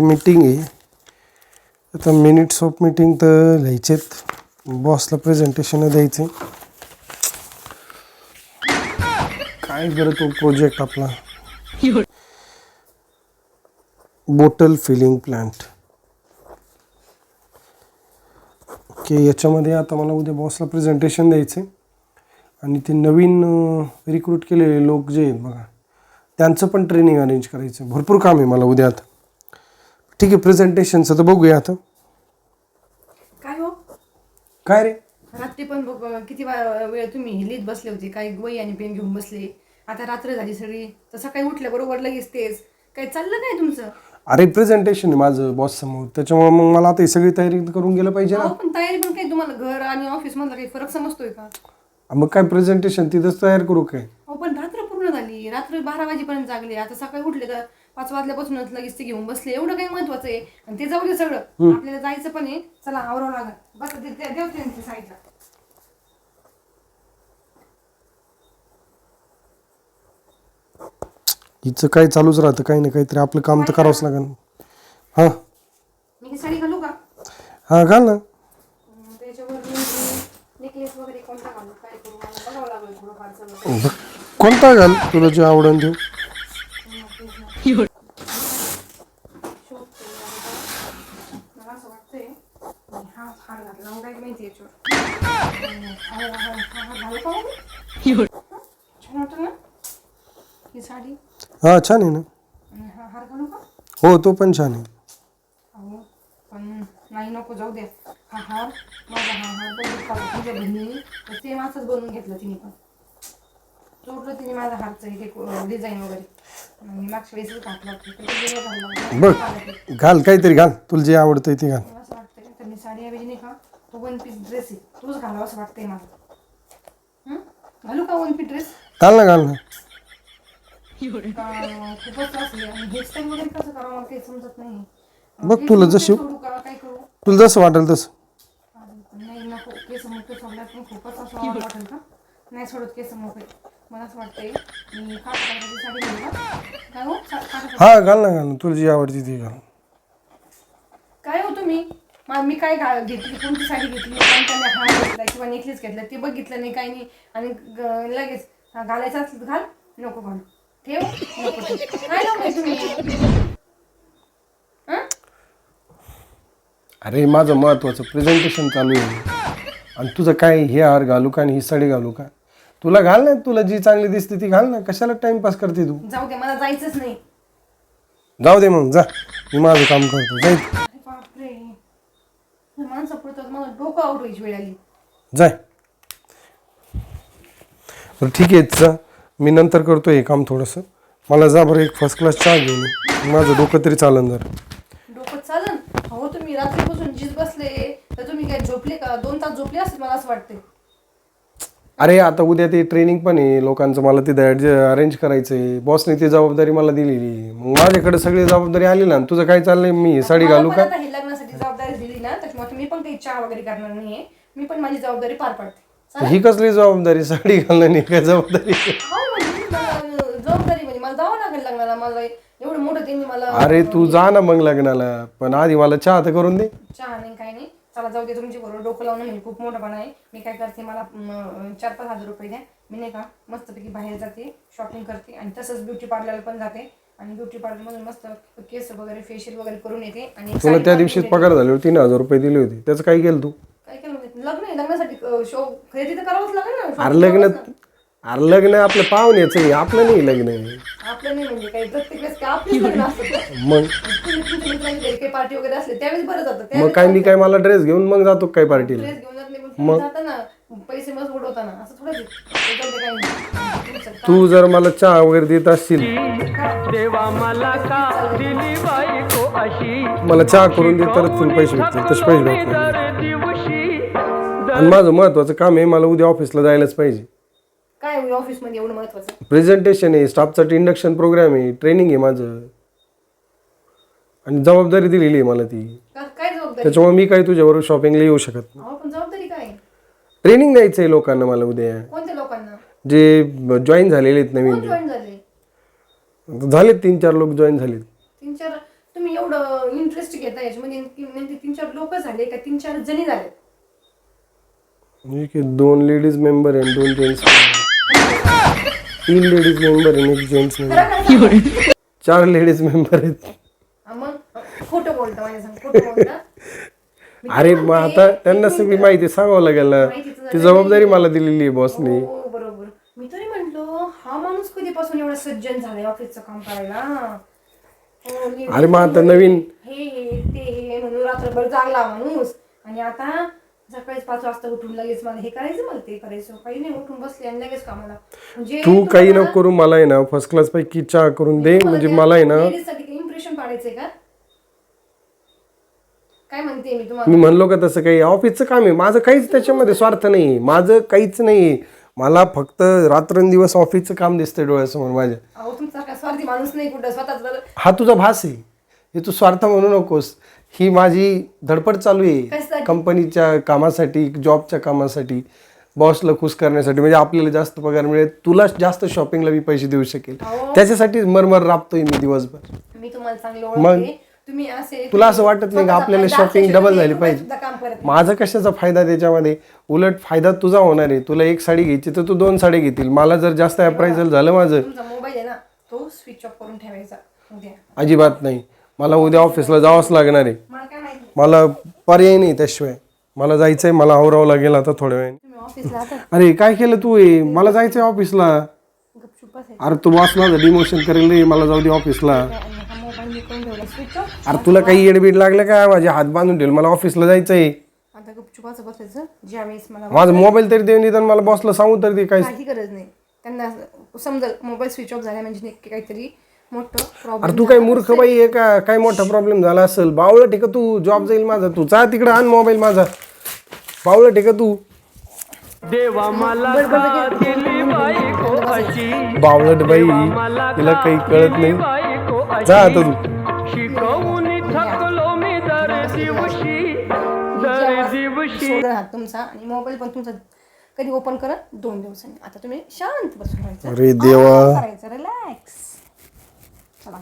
Meeting आहे. आता minutes of meeting तर लिहायचेत. बॉसला प्रेझेंटेशन द्यायचे काय बरं तो प्रोजेक्ट आपला? बोटल फिलिंग प्लांट ओके याच्यामध्ये आता मला उद्या बॉसला प्रेझेंटेशन द्यायचे आणि ते नवीन रिक्रूट केलेले लोक जे आहेत बघा त्यांचं पण ट्रेनिंग अरेंज करायचं भरपूर काम आहे मला उद्या आता. ठीक आहे प्रेझेंटेशनचं तर बघूया आता. काय हो? काय रे? रात्री पण बघ किती वा- वेळ तुम्ही लिहित बसले होते. काही वही आणि पेन घेऊन बसले. आता रात्र झाली सगळी. तर सकाळी उठल्या बरोबर लगेच तेच. काही चाललं काय तुमचं? अरे प्रेझेंटेशन आहे माझं बॉस समोर. त्याच्यामुळे मग मला आता ही सगळी तयारी करून गेलं पाहिजे ना. अहो पण तयारी पण काही तुम्हाला? घर आणि ऑफिस मधला काही फरक समजतोय का? मग काय प्रेझेंटेशन तिथंच तयार करू काय? अहो पण रात्र झाली. रात्र बारा वाजेपर्यंत जागले. आता सकाळी उठले तर पाच वाजल्यापासूनच लगेच ते घेऊन बसले. एवढं काही महत्वाचं आहे. आणि ते जाऊ दे सगळं. आपल्याला जायचं पण आहे. चला आवरावं लागत बस ते- ते- देव त्यांच्या साईडला. हिचं काय चालूच राहतं. काही ना काहीतरी आपलं काम तर करावंच लागेल. हां. मी ही साडी घालू का? हां घाल ना. त्याच्यावर नेकलेस वगैरे कोणता घालू? काय करू? मला बघावं लागेल थोडंफार सगळं. बघ, कोणता घाल? तुला जे आवडून देऊ मला असं हा माहिती छान वाटतं ना ही साडी छान आहे ना. हा हो तो पण छान आहे. पण नाही नको जाऊ द्या हा. हार माझा हा हार बघितला होता तुझ्या बहिणीने. ते बनवून घेतलं तिने पण. तिने माझा डिझाईन वगैरे. आणि मागच्या घातलं होतं. बघ. घाल काहीतरी घाल. तुला जे आवडतंय ते घाल. मला असं वाटतंय तर मी साडी ऐवजी नाही का तो वन पीस ड्रेस आहे. तोच घालावा असं वाटतंय मला. हं? घालू का वन पीस ड्रेस घाल ना घाल ना. खूपच असले आणि हेअरस्टाईल वगैरे कसं करावं मला काही समजत नाही. बघ तुला जशी- तुला जसं वाटेल तसं. नाही नको. केस मोठे सोडल्यात पण खूपच असं वाट वाटेल का? नाही सोडत केस मोठे मला असं वाटतंय मी काठापदराची साडी घेऊ का काय हो सा- हा घाल ना घाल ना. तुला जी आवडती ती घाल. काय हो तुम्ही? मा- मी काय घा- घेतली? कोणती साडी घेतली? कोणत्या हार घेतला किंवा नेकलेस घेतला? ते बघितलं नाही काही नाही. आणि ग- लगेच हा, घालायचं असलं तर घाल नको घाल. ठेव? नको ठेव. काय लावलंय तुम्ही हं? अरे माझं महत्त्वाचं प्रेझेंटेशन चालू आहे. आणि तुझं काय हे हार घालू का आणि ही साडी घालू का? तुला घाल ना तुला जी चांगली दिसते ती घाल ना. कशाला टाइमपास करते तू? जाऊ दे मला जायचंच नाही. जाऊ दे मग जा. मी माझं काम करतो. जाय. अरे बापरे. हे माणसं पडतात मला डोकं आवडायची वेळ आली. जाय. बरं ठीक आहे जा. मी नंतर करतो हे काम थोडंसं. मला जा बरं एक फर्स्ट क्लास चहा घेऊन ये. माझं डोकं तरी चालन जर. डोकं चालन? हो तुम्ही रात्रीपासून जीज बसले. तर तुम्ही काय झोपले का? दोन तास झोपले असतील मला असं वाटते अरे आता उद्या ते ट्रेनिंग पण आहे. लोकांचं मला ते अरेंज करायचं आहे बॉसने ती जबाबदारी मला दिलेली. मग माझ्याकडे सगळी जबाबदारी आली ना तुझं काय चाललंय? मी साडी घालू का? हे लग्नासाठी जबाबदारी दिली ना त्याच्यामुळे मी पण काही चहा वगैरे करणार नाहीये. मी पण माझी जबाबदारी पार पाडते? ही कसली जबाबदारी? साडी घालणं नाही काय जबाबदारी? हो म्हणजे मला जबाबदारी म्हणजे मला जावं लागेल लग्नाला. मला एवढं मोठं त्यांनी मला अरे तू जा ना मग लग्नाला. पण आधी मला चहा तर करून दे. चहा नाही काही नाही. चला जाऊ दे तुमची बरोबर डोकं लावणं म्हणजे खूप मोठं आहे. मी काय करते मला चार पाच हजार रुपये द्या. मी नाही का मस्तपैकी बाहेर जाते शॉपिंग करते आणि तसंच ब्युटी पार्लरला पण जाते. आणि ब्युटी पार्लरमधून मस्त केस वगैरे फेशियल वगैरे करून येते. आणि तुला त्या येते. पगार झाले होते तीन हजार रुपये दिले होते. त्याचं काय केलं तू? काय केलं? लग्न आहे लग्नासाठी शो खरेदी तर करावंच लागेल ना. लग्न. अरे लग्न आपलं पाहुण्याचं आपलं नाही लग्न आहे. आपलं नाही म्हणजे काही प्रत्येक वेळेस लग्न असतं. मग तुम्ही तुमच्या मित्रांची घरी काही पार्टी वगैरे असले त्यावेळेस बरं जातं. मग त्यावेळेस काय मी काय मला ड्रेस घेऊन मग जातो काय पार्टीला ड्रेस घेऊन जात नाही पण तुम्ही जाताना पैसे मस्त उडवताना असं काही काम. तू जर मला चहा वगैरे देत असशील. देवा मला का दिली बायको अशी? मला चहा करून दे तरच तुला पैसे भेटतील. तसे पैसे भेटतील. दिवशी आणि माझं महत्वाचं काम आहे मला उद्या ऑफिसला जायलाच पाहिजे. काय ऑफिसमध्ये एवढं महत्वाचं? प्रेझेंटेशन आहे स्टाफचा इंडक्शन प्रोग्राम आहे ट्रेनिंग आहे माझं. आणि जबाबदारी दिलेली आहे मला ती. का- काय जबाबदारी? त्याच्यामुळे मी काही तुझ्याबरोबर शॉपिंगला येऊ शकत नाही. अहो पण जबाबदारी काय? ट्रेनिंग द्यायचं आहे लोकांना मला उद्या. कोणत्या लोकांना? जे जॉईन झालेले आहेत कोण नवीन जॉईन झाले? झालेत तीन चार लोक जॉईन झालेत. तीन चार तुम्ही एवढं इंटरेस्ट घेता याच्यामध्ये नेमकी- नेमके तीन चार लोक झाले का तीन चार जणी झाले? म्हणजे की दोन लेडीज मेंबर आहे दोन जेंट्स तीन लेडीज मेंबर आहे एक जेंट्स मेंबर खरं खरं चार लेडीज मेंबर आहेत. खोटं बोलतं माझ्या सांग खोटं बोलतं. मी अरे मग आता त्यांना सगळी माहिती सांगावं लागेल ना. ती जबाबदारी मला दिलेली आहे बॉसने हो बरोबर. मी तरी म्हंटलो हा माणूस कधीपासून एवढा सज्जन झालाय ऑफिसचं काम करायला? हो, मी- अरे मग आता नवीन हे हे, ते हे म्हणून रात्रभर जागला माणूस. आणि आता सकाळीच पाच वाजता उठून लगेच मला हे करायचं मला ते करायचं. काही नाही उठून बसले आणि लगेच कामाला. म्हणजे तू काही नको करू मला आहे ना फर्स्ट क्लास पैकी चहा करून दे म्हणजे मला आहे ना इम्प्रेशन पाडायचंय का? काय म्हणते मी तुम्हाला? मी म्हणलो का तसं काही? ऑफिसचं काम आहे. माझं काहीच त्याच्यामध्ये स्वार्थ नाही. माझं काहीच नाही. मला फक्त रात्रंदिवस ऑफिसचं काम दिसतंय डोळ्यासमोर माझ्या. अहो तुमचा काय स्वार्थी माणूस नाही कुठं? स्वतःच हा तुझा भास आहे. हे तू स्वार्थ म्हणू नकोस. ही माझी धडपड चालू आहे. कशासाठी? कंपनीच्या कामासाठी जॉबच्या कामासाठी बॉसला खुश करण्यासाठी. म्हणजे आपल्याला जास्त पगार मिळेल. तुला जास्त शॉपिंगला मी पैसे देऊ शकेल. त्याच्यासाठी मरमर राबतोय मी दिवसभर. मी तुम्हाला चांगले मग? ओळखते तुम्ही असे तुला असं वाटत नाही का आपल्याला फायदा double झाली पाहिजे? काम करत. माझा कशाचा फायदा त्याच्यामध्ये? उलट फायदा तुझा होणार आहे. तुला एक साडी घ्यायची तर तू दोन साडी घेतील. मला जर जास्त अप्रायझल झालं माझं. तुमचा मोबाईल आहे ना तो स्विच ऑफ करून ठेवायचा. उद्या. अजिबात नाही. मला उद्या ऑफिसला जावंच लागणार आहे. मला काय माहिती मला पर्याय नाही त्याशिवाय. मला जायचंय मला आवरावं लागेल आता थोड्या वेळाने. तुम्ही ऑफिसला आता? अरे काय केलं तू हे? मला जायचंय ऑफिसला अरे तू बॉस माझं डिमोशन करेल रे. मला जाऊ दे ऑफिसला करून ठेवला? स्विच ऑफ अरे तुला काही येडबीड लागलं का? माझे हात बांधून ठेवले मला ऑफिसला जायचंय. आता गपचुपाचं बसायचं ज्यावेळेस मला माझा मोबाईल तरी दे निदान मला बॉसला सांगू तर काय काही गरज नाही. त्यांना समजेल मोबाईल स्विच ऑफ झाला म्हणजे नक्की काहीतरी मोठं अरे तू काय मूर्ख बाई आहे का? काय मोठा प्रॉब्लेम झाला असेल? बावळं ठीक तू. जॉब जाईल माझा. तू जा तिकडे आण मोबाईल माझा. बावळं ठीक तू. देवा मला बावळट बाई तिला काही कळत नाही. जा आता तू. शिकवून थकलो मी दर दिवशी दर दिवशी. तुमचा आणि मोबाईल पण तुमचा कधी ओपन करा दोन दिवसांनी. आता तुम्ही शांत बसून राहायचं. अरे देवा. करायचं. रिलॅक्स चला.